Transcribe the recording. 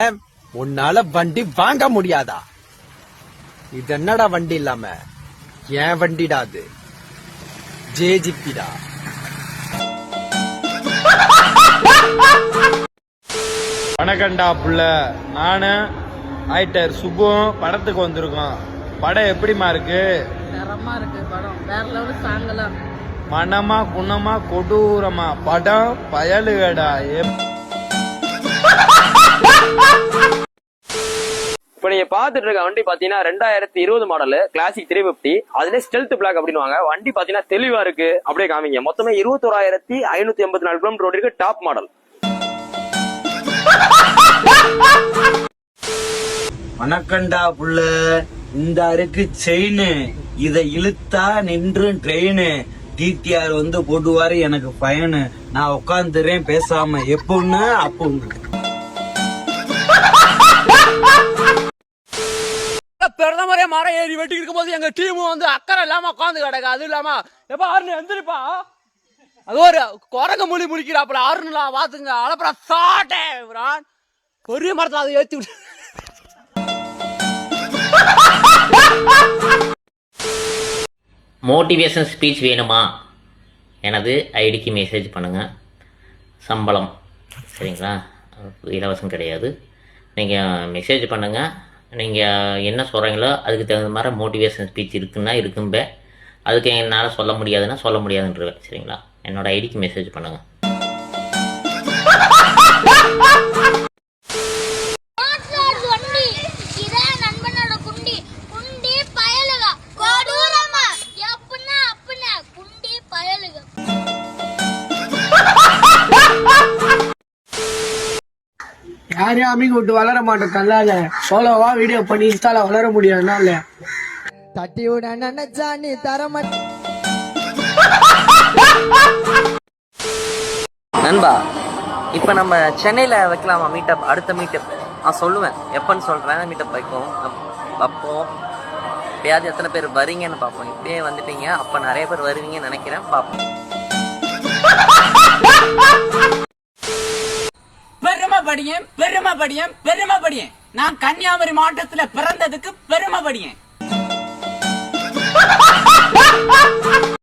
உன்னால வண்டி வாங்க முடியாதா? இது என்னடா வண்டி இல்லாம? என் வண்டிடா அது? ஜேஜிபிடா? வணக்கம்டா புள்ள. நானு ஆயிட்டர் சுபம் படத்துக்கு வந்திருக்கோம். படம் எப்படிமா இருக்கு? தரமா இருக்கு படம். வேற லெவல் சாங்கெல்லாம் மனமா குணமா கொடூரமா. படம் பயலுகடா. எப்- இப்போ நீங்க பாத்துட்டு இருக்க வண்டி பாத்தீங்கன்னா ரெண்டாயிரத்தி இருபது மாடல் கிளாசிக் த்ரீ பிப்டி அதுல ஸ்டெல்த் பிளாக் அப்படின்னுவாங்க வண்டி பாத்தீங்கன்னா தெளிவா இருக்கு. அப்படியே காமிங்க. மொத்தமே இருபத்தோராயிரத்தி ஐநூத்தி எண்பத்தி நாலு கிலோமீட்டர் ஓடி இருக்கு டாப் மாடல் வணக்கண்டா புள்ள. இந்த அருக்கு செயின் இத இழுத்தா நின்று ட்ரெயின் டிடிஆர் வந்து போடுவாரு எனக்கு பயனு நான் உட்காந்துறேன் பேசாம. எப்படின்னா அப்போ உங்களுக்கு பிரதமரே மரம் ஏறி வெட்டி இருக்கும் போது எங்க டீம் வந்து அக்கறை இல்லாம உட்காந்து கிடக்கு. அது இல்லாம எப்ப ஆறுனு எந்திரிப்பா. அது ஒரு குரங்க மொழி முடிக்கிறாப்புல ஆறுனுலா பாத்துங்க அலப்புற சாட்டே இவரான். பெரிய மரத்துல அதை ஏத்தி விட்டு. மோட்டிவேஷன் ஸ்பீச் வேணுமா? எனது ஐடிக்கு மெசேஜ் பண்ணுங்கள் சம்பளம். சரிங்களா? இலவசம் கிடையாது. நீங்கள் மெசேஜ் பண்ணுங்கள் நீங்கள் என்ன சொல்கிறீங்களோ அதுக்கு தகுந்த மாதிரி மோட்டிவேஷன் ஸ்பீச் இருக்குன்னா இருக்கும்பே. அதுக்கு என்னால் சொல்ல முடியாதுன்னா சொல்ல முடியாதுன்றவேன் சரிங்களா? என்னோடய ஐடிக்கு மெசேஜ் பண்ணுங்கள் யாரையும் விட்டு வளர மாட்டோம் கல்லால சோலோவா வீடியோ பண்ணி இன்ஸ்டால வளர முடியும் என்னால தட்டி விட நினைச்சா நீ தர நண்பா இப்போ நம்ம சென்னையில் வைக்கலாமா மீட்டப் அடுத்த மீட்டப் நான் சொல்லுவேன். எப்போன்னு சொல்கிறேன் மீட்டப் வைப்போம்? அப்- வைப்போம். எப்பயாவது எத்தனை பேர் வரீங்கன்னு பார்ப்போம். இப்படியே வந்துட்டீங்க. அப்போ நிறைய பேர் வருவீங்கன்னு நினைக்கிறேன். பார்ப்போம். பெருமைப்படியேன் பெருமைப்படியேன் பெருமைப்படியேன் நான் கன்னியாகுமரி மாவட்டத்துல பிறந்ததுக்கு பெருமைப்படியேன்